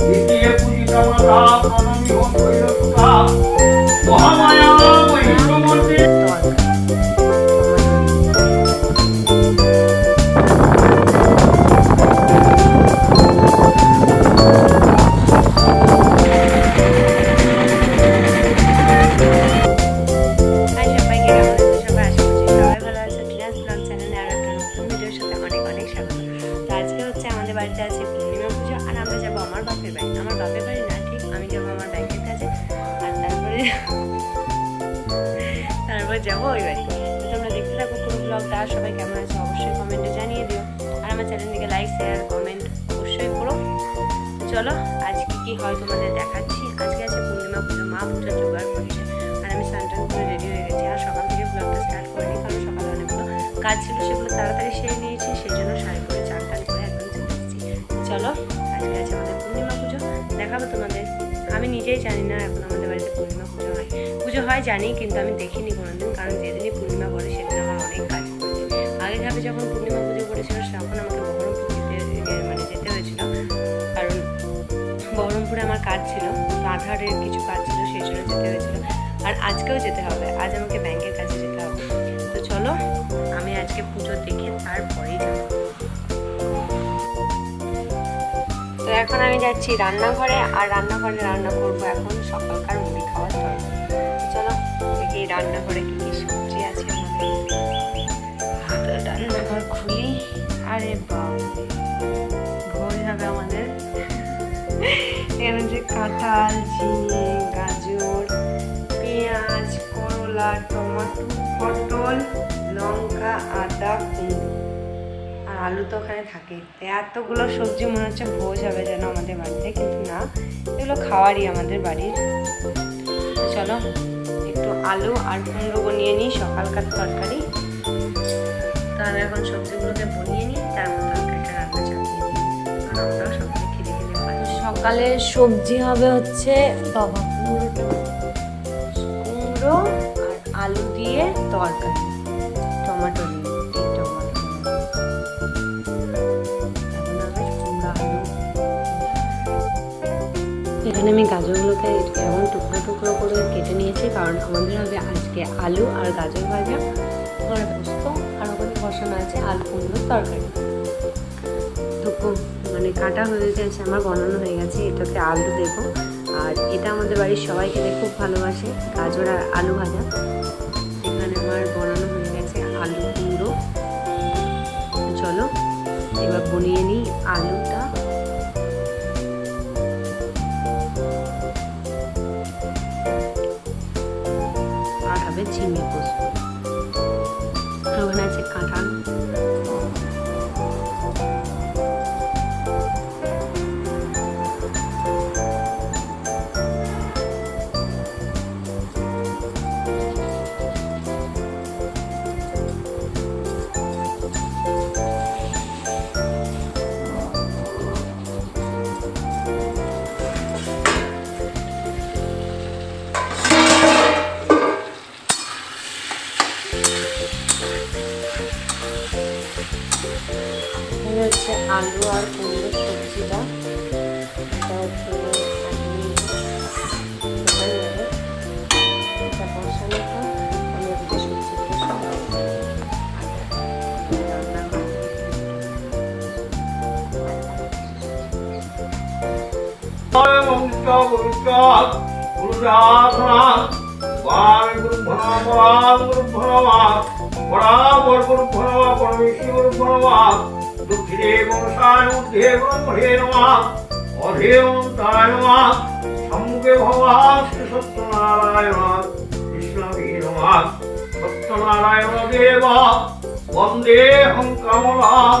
দ্বিতীয় পূজিতা মাতা প্রণমী হন মহামায়া চলো, আজকে কি হয় তোমাদের দেখাচ্ছি। আজকে আছে পূর্ণিমা পুজো, মা পুজো জোগাড় করেছে। আর আমি স্নান করে রেডি হয়ে গেছি। আর সকাল থেকে ব্লগটা স্টার্ট করিনি, কারণ সকালে অনেকগুলো কাজ ছিল, সেগুলো তাড়াতাড়ি সেরে নিয়েছি। সেই জন্য শাড়ি পরে চান টান করে একদম চলে এসেছি। চলো, আজকে আছে আমাদের পূর্ণিমা পুজো। দেখাবো তোমাদের। আমি নিজেই জানি না এখন আমাদের বাড়িতে পূর্ণিমা পুজো হয়। পুজো হয় জানি, কিন্তু আমি দেখিনি কোনোদিন, কারণ যেদিনই পূর্ণিমা পড়ে সেদিন আমার অনেক কাজ আগে ভাবে যখন পূর্ণিমা পুজো করেছিল তখন আমাকে কাজ ছিল, আধারের কিছু কাজ ছিল, সেই জন্য যেতে হয়েছিল। আর আজকেও যেতে হবে, আজ আমাকে ব্যাংকের কাছে যেতে হবে। তো চলো, আমি আজকে পুজো দেখে তারপরেই যাব। তো এখন আমি যাচ্ছি রান্নাঘরে, আর রান্নাঘরে রান্না করব এখন সকালকার মুড়ি খাওয়ার তরকারি। চলো, দেখি রান্নাঘরে কি কি সবজি আছে আমাদের। রান্নাঘর খুলি। আরে বাবা ভোর হবে আমাদের। এখানে যে কাঁঠাল, ঝিঙে, গাজর, পেঁয়াজ, করলা, টমেটো, পটল, লঙ্কা, আদা, কুমড়ো। আর আলু তো ওখানে থাকে। এতগুলো সবজি মনে হচ্ছে ভোজ হবে যেন আমাদের বাড়িতে, কিন্তু না, এগুলো খাওয়ারই আমাদের বাড়ির। চলো, একটু আলু আর কুমড়ো বনিয়ে নিই, সকালকার তরকারি। তাহলে এখন সবজিগুলোকে বনিয়ে নিই তার মতো তরকারিটা রান্না চাপিয়ে কারণ আমরাও পাই সকালে সবজি হবে হচ্ছে বাবা কুমড়োটা কুমড়ো আর আলু দিয়ে তরকারি, টমেটো দিয়ে এখন কুমড়ো আমি গাজরগুলোকে এমন টুকরো টুকরো করে কেটে নিয়েছি, কারণ আমাদের হবে আজকে আলু আর গাজর ভাজা। আর পোস্ত, আর ওখানে বসানো আছে আলু কুমড়োর তরকারি। তো মানে কাটা হয়ে গেছে, আমার বানানো হয়ে গেছে, এটাতে আলু দেবো। আর এটা আমাদের বাড়ির সবাই খেতে খুব ভালোবাসে, গাজর আর আলু ভাজা। এখানে আমার বানানো হয়ে গেছে আলু কুমড়ো। চলো, এবার বনিয়ে নিই আলুটা। আর হবে ঝিঙে পোস্ত। ওখানে আছে কাঁঠাল মন্ত্র পবিত্র গুরুরাধনা বাঙ্গুরু ভনমা বাঙ্গুরু ভনমা বরাবর গুরু ভনমা পরমেশ্বর ভনমা দুঃখিরে বংশায় ঊর্ধ্বে ব্রহ্মণে নমা অধে অন্তায় নমা সম্মুখে ভগবান শ্রী সত্যনারায়ণ কৃষ্ণকে নমা সত্যনারায়ণ দেব বন্দেহং কমলাম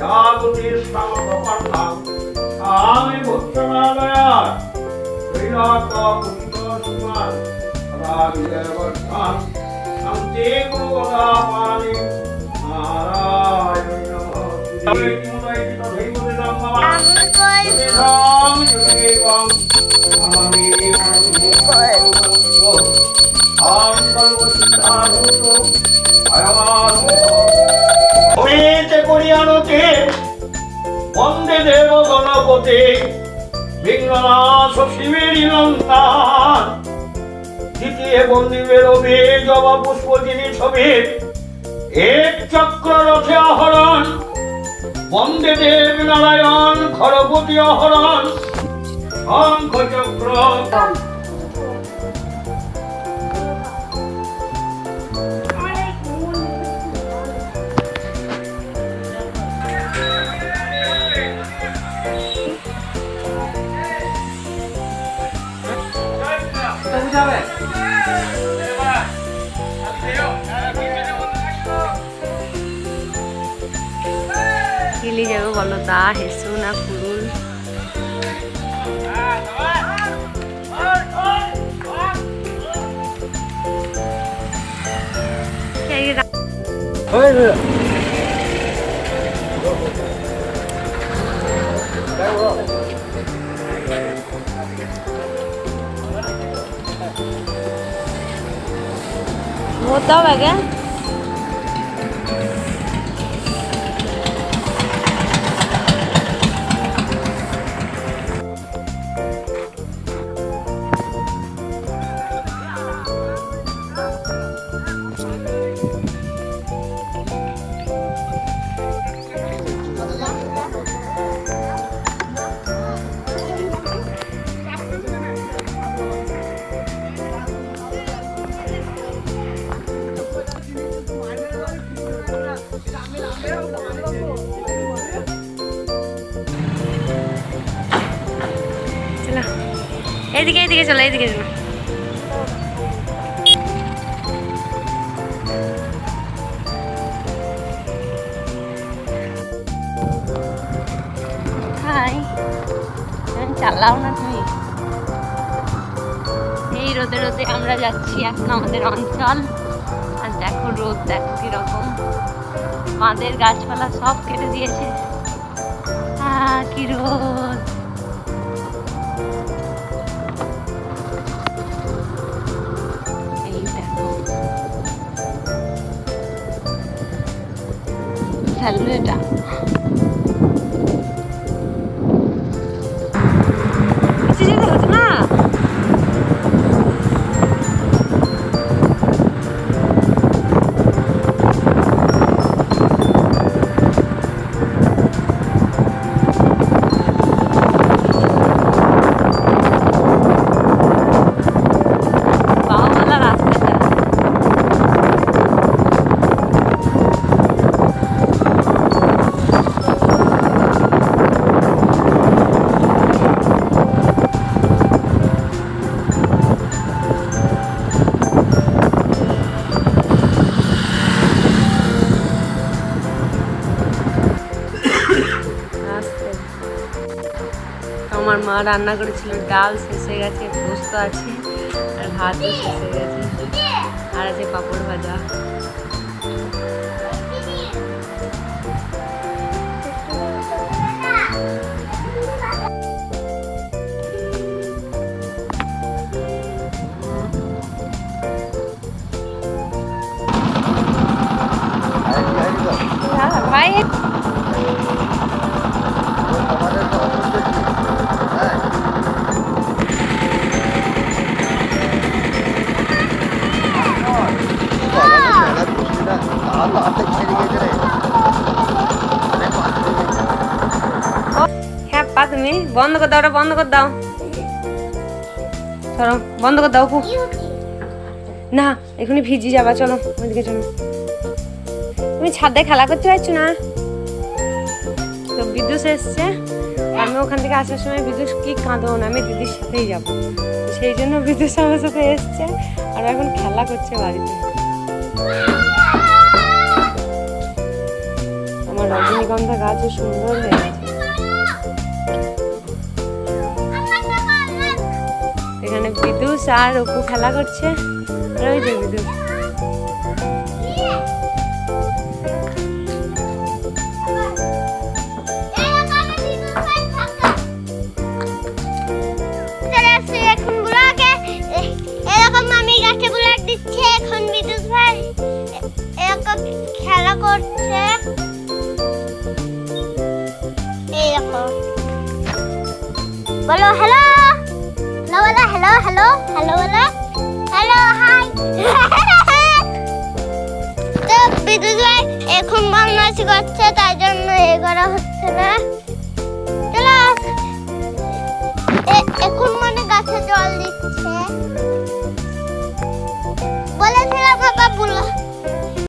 জাগতির সমপ্রপন্নম আমি ভূষণালয়ার ত্রিলোক পুষ্প সুমান সদা বিজয়বর্ধন শান্তি গুণগোদাপানি নারায়ণ নমঃ হইতে করিয়ানতে বন্দে দেব গণপতি, বিঘ্ননাশ শিবেরই নন্দান দ্বিতীয় বন্দিবের অভি জব পুষ্প যিনি ছবির এক চক্র রথে আহরণ। বন্দে দেব নারায়ণ খড়পতি আহরণ। শঙ্খ চক্র বলো দা হেসু না কুরুল এই রা- होता होगा क्या এইদিকে এদিকে চলো এদিকে চলো। চালাও না তুমি? এই রোদে রোদে আমরা যাচ্ছি এখন আমাদের অঞ্চল। আর দেখো রোদ, দেখো কীরকম। বাঁধের গাছপালা সব কেটে দিয়েছে। কি রোদ। 才是队。রান্না করেছিল ডাল শেষে গেছে, পোস্ত আছে, আর ভাতও শেষ গেছে, আর আছে পাপড় ভাজা। বন্ধ করে দাও বন্ধ করে দাও। চলো, বন্ধ করে দাও না, এখনই ভিজি যাবা, চলো ওইদিকে চলো। তুমি ছাদে খেলা করতে পারছ না? তো বিদ্যুৎ এসছে। আমি ওখান থেকে আসার সময় বিদ্যুৎ কি কাঁদো না, আমি দিদির সাথেই যাব। সেই জন্য বিদ্যুৎ আমার সাথে এসছে, আর এখন খেলা করছে বাড়িতে। আমার রজনী রজনীগন্ধা গাছও সুন্দর হয়ে এখানে বিদুষ আর অপু খেলা করছে। রয়েছে বিদুষ। হ্যালো? হ্যালো বলো হ্যালো, হাই। তো বিদ্যুৎ এখন বাংলাদেশ করছে, তাই জন্য এ করা হচ্ছে না। চলো এখন মানে গাছে জল দিচ্ছে। বলেছিলাম বাবা বলো